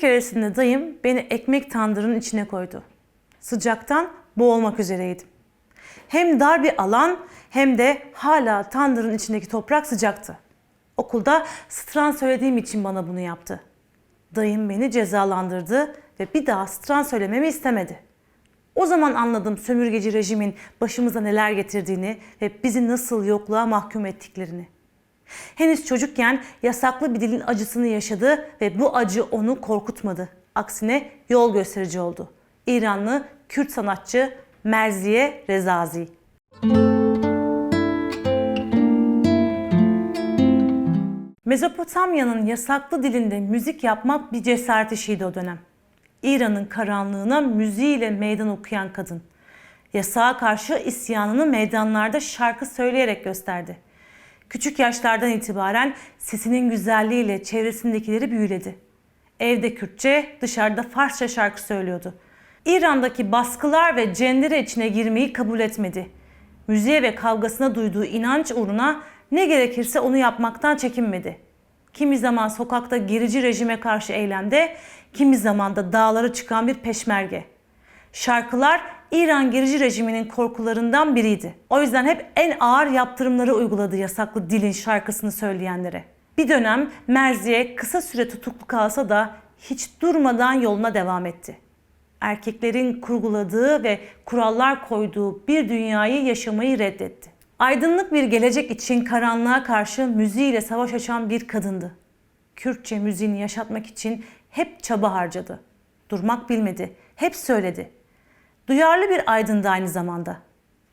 Bir keresinde dayım beni ekmek tandırının içine koydu. Sıcaktan boğulmak üzereydim. Hem dar bir alan hem de hala tandırın içindeki toprak sıcaktı. Okulda stran söylediğim için bana bunu yaptı. Dayım beni cezalandırdı ve bir daha stran söylememi istemedi. O zaman anladım sömürgeci rejimin başımıza neler getirdiğini ve bizi nasıl yokluğa mahkum ettiklerini. Henüz çocukken yasaklı bir dilin acısını yaşadı ve bu acı onu korkutmadı. Aksine yol gösterici oldu. İranlı Kürt sanatçı Merziye Rezazi. Mezopotamya'nın yasaklı dilinde müzik yapmak bir cesaret işiydi o dönem. İran'ın karanlığına müziğiyle meydan okuyan kadın. Yasağa karşı isyanını meydanlarda şarkı söyleyerek gösterdi. Küçük yaşlardan itibaren sesinin güzelliğiyle çevresindekileri büyüledi. Evde Kürtçe, dışarıda Farsça şarkı söylüyordu. İran'daki baskılar ve cendere içine girmeyi kabul etmedi. Müziğe ve kavgasına duyduğu inanç uğruna ne gerekirse onu yapmaktan çekinmedi. Kimi zaman sokakta gerici rejime karşı eylemde, kimi zaman da dağlara çıkan bir peşmerge. Şarkılar İran gerici rejiminin korkularından biriydi. O yüzden hep en ağır yaptırımları uyguladı yasaklı dilin şarkısını söyleyenlere. Bir dönem Merziye kısa süre tutuklu kalsa da hiç durmadan yoluna devam etti. Erkeklerin kurguladığı ve kurallar koyduğu bir dünyayı yaşamayı reddetti. Aydınlık bir gelecek için karanlığa karşı müziğiyle savaş açan bir kadındı. Kürtçe müziğini yaşatmak için hep çaba harcadı. Durmak bilmedi, hep söyledi. Duyarlı bir aydındı aynı zamanda.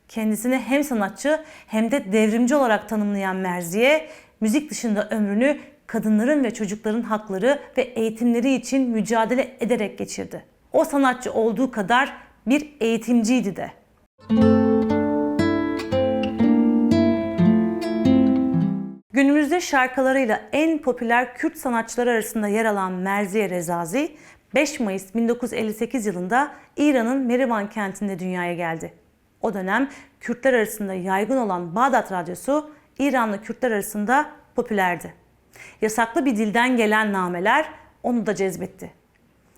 Kendisini hem sanatçı hem de devrimci olarak tanımlayan Merziye, müzik dışında ömrünü kadınların ve çocukların hakları ve eğitimleri için mücadele ederek geçirdi. O sanatçı olduğu kadar bir eğitimciydi de. Günümüzde şarkılarıyla en popüler Kürt sanatçılar arasında yer alan Merziye Rezazi, 5 Mayıs 1958 yılında İran'ın Merivan kentinde dünyaya geldi. O dönem Kürtler arasında yaygın olan Bağdat Radyosu İranlı Kürtler arasında popülerdi. Yasaklı bir dilden gelen nameler onu da cezbetti.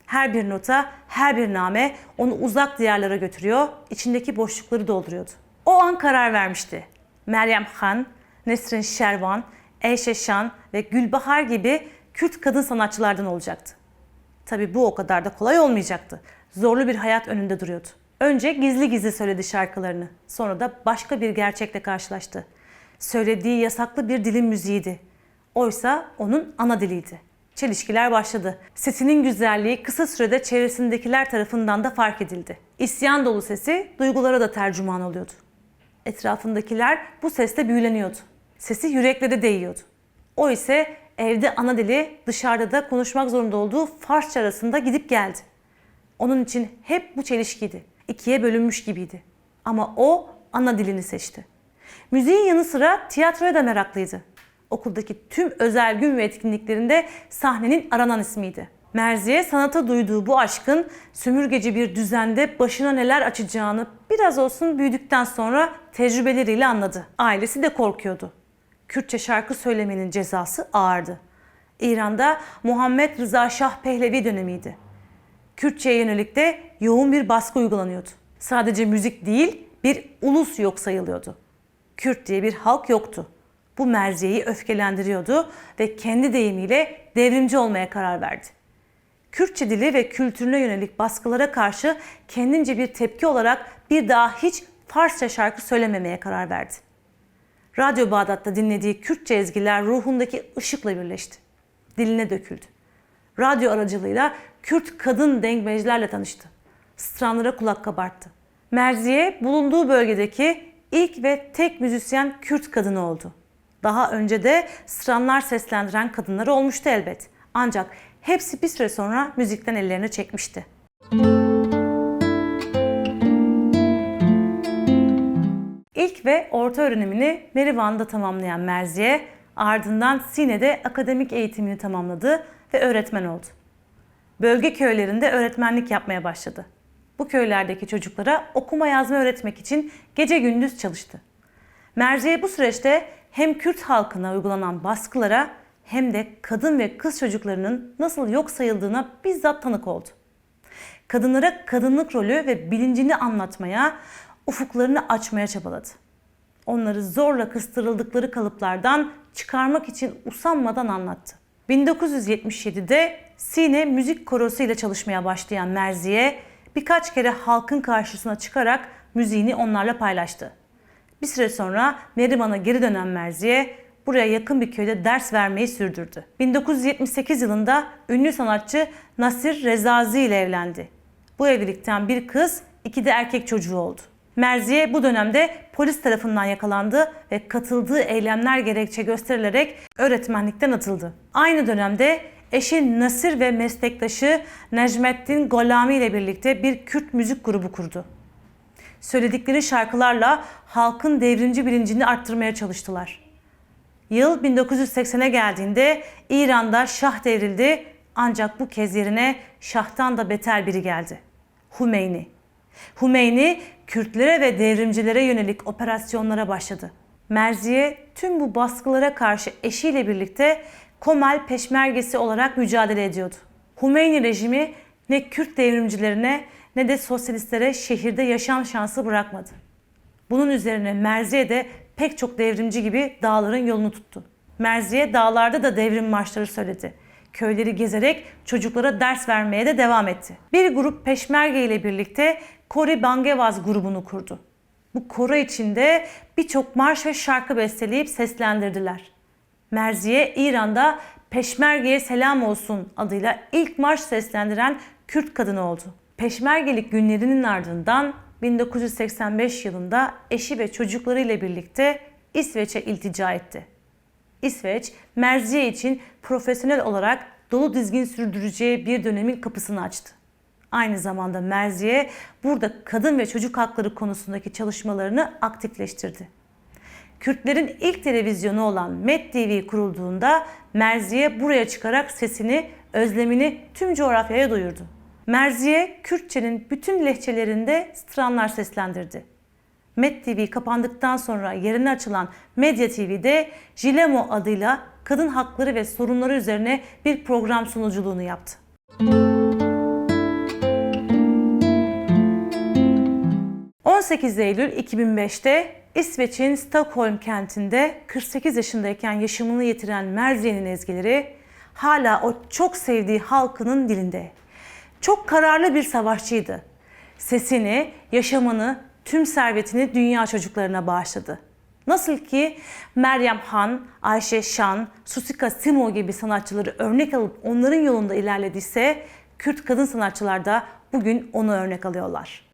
Her bir nota, her bir name onu uzak diyarlara götürüyor, içindeki boşlukları dolduruyordu. O an karar vermişti. Meryem Han, Nesrin Şervan, Eyşe Şan ve Gülbahar gibi Kürt kadın sanatçılardan olacaktı. Tabi bu o kadar da kolay olmayacaktı. Zorlu bir hayat önünde duruyordu. Önce gizli gizli söyledi şarkılarını. Sonra da başka bir gerçekle karşılaştı. Söylediği yasaklı bir dilin müziğiydi. Oysa onun ana diliydi. Çelişkiler başladı. Sesinin güzelliği kısa sürede çevresindekiler tarafından da fark edildi. İsyan dolu sesi duygulara da tercüman oluyordu. Etrafındakiler bu sesle büyüleniyordu. Sesi yüreklere değiyordu. O ise evde ana dili, dışarıda da konuşmak zorunda olduğu Farsça arasında gidip geldi. Onun için hep bu çelişkiydi. İkiye bölünmüş gibiydi. Ama o ana dilini seçti. Müziğin yanı sıra tiyatroya da meraklıydı. Okuldaki tüm özel gün ve etkinliklerinde sahnenin aranan ismiydi. Merziye sanata duyduğu bu aşkın sömürgeci bir düzende başına neler açacağını biraz olsun büyüdükten sonra tecrübeleriyle anladı. Ailesi de korkuyordu. Kürtçe şarkı söylemenin cezası ağırdı. İran'da Muhammed Rıza Şah Pehlevi dönemiydi. Kürtçe'ye yönelik de yoğun bir baskı uygulanıyordu. Sadece müzik değil, bir ulus yok sayılıyordu. Kürt diye bir halk yoktu. Bu merziyeyi öfkelendiriyordu ve kendi deyimiyle devrimci olmaya karar verdi. Kürtçe dili ve kültürüne yönelik baskılara karşı kendince bir tepki olarak bir daha hiç Farsça şarkı söylememeye karar verdi. Radyo Bağdat'ta dinlediği Kürtçe ezgiler ruhundaki ışıkla birleşti. Diline döküldü. Radyo aracılığıyla Kürt kadın dengmecilerle tanıştı. Stranlara kulak kabarttı. Merziye bulunduğu bölgedeki ilk ve tek müzisyen Kürt kadını oldu. Daha önce de stranlar seslendiren kadınlar olmuştu elbet. Ancak hepsi bir süre sonra müzikten ellerini çekmişti. İlk ve orta öğrenimini Merivan'da tamamlayan Merziye, ardından Sine'de akademik eğitimini tamamladı ve öğretmen oldu. Bölge köylerinde öğretmenlik yapmaya başladı. Bu köylerdeki çocuklara okuma yazma öğretmek için gece gündüz çalıştı. Merziye bu süreçte hem Kürt halkına uygulanan baskılara hem de kadın ve kız çocuklarının nasıl yok sayıldığına bizzat tanık oldu. Kadınlara kadınlık rolü ve bilincini anlatmaya, ufuklarını açmaya çabaladı. Onları zorla kıstırıldıkları kalıplardan çıkarmak için usanmadan anlattı. 1977'de Sine Müzik Korosu ile çalışmaya başlayan Merziye birkaç kere halkın karşısına çıkarak müziğini onlarla paylaştı. Bir süre sonra Neriman'a geri dönen Merziye buraya yakın bir köyde ders vermeyi sürdürdü. 1978 yılında ünlü sanatçı Nasir Rezazi ile evlendi. Bu evlilikten bir kız, iki de erkek çocuğu oldu. Merziye bu dönemde polis tarafından yakalandı ve katıldığı eylemler gerekçe gösterilerek öğretmenlikten atıldı. Aynı dönemde eşi Nasir ve meslektaşı Necmettin Golami ile birlikte bir Kürt müzik grubu kurdu. Söyledikleri şarkılarla halkın devrimci bilincini arttırmaya çalıştılar. Yıl 1980'e geldiğinde İran'da şah devrildi ancak bu kez yerine şahtan da beter biri geldi. Hümeyni. Hümeyni Kürtlere ve devrimcilere yönelik operasyonlara başladı. Merziye tüm bu baskılara karşı eşiyle birlikte Komel Peşmergesi olarak mücadele ediyordu. Hümeyni rejimi ne Kürt devrimcilerine ne de sosyalistlere şehirde yaşam şansı bırakmadı. Bunun üzerine Merziye de pek çok devrimci gibi dağların yolunu tuttu. Merziye dağlarda da devrim marşları söyledi. Köyleri gezerek çocuklara ders vermeye de devam etti. Bir grup peşmerge ile birlikte Kori Bangevaz grubunu kurdu. Bu koro içinde birçok marş ve şarkı besteleyip seslendirdiler. Merziye İran'da Peşmerge'ye selam olsun adıyla ilk marş seslendiren Kürt kadını oldu. Peşmergelik günlerinin ardından 1985 yılında eşi ve çocuklarıyla birlikte İsveç'e iltica etti. İsveç, Merziye için profesyonel olarak dolu dizgin sürdüreceği bir dönemin kapısını açtı. Aynı zamanda Merziye burada kadın ve çocuk hakları konusundaki çalışmalarını aktifleştirdi. Kürtlerin ilk televizyonu olan Met TV kurulduğunda Merziye buraya çıkarak sesini, özlemini tüm coğrafyaya duyurdu. Merziye, Kürtçenin bütün lehçelerinde stranlar seslendirdi. Met TV kapandıktan sonra yerine açılan Medya TV'de Jilemo adıyla kadın hakları ve sorunları üzerine bir program sunuculuğunu yaptı. ...18 Eylül 2005'te İsveç'in Stockholm kentinde 48 yaşındayken yaşamını yitiren Merziye'nin ezgileri hala o çok sevdiği halkının dilinde. Çok kararlı bir savaşçıydı. Sesini, yaşamını, tüm servetini dünya çocuklarına bağışladı. Nasıl ki Meryem Han, Ayşe Şan, Susika Simo gibi sanatçıları örnek alıp onların yolunda ilerlediyse Kürt kadın sanatçılar da bugün onu örnek alıyorlar.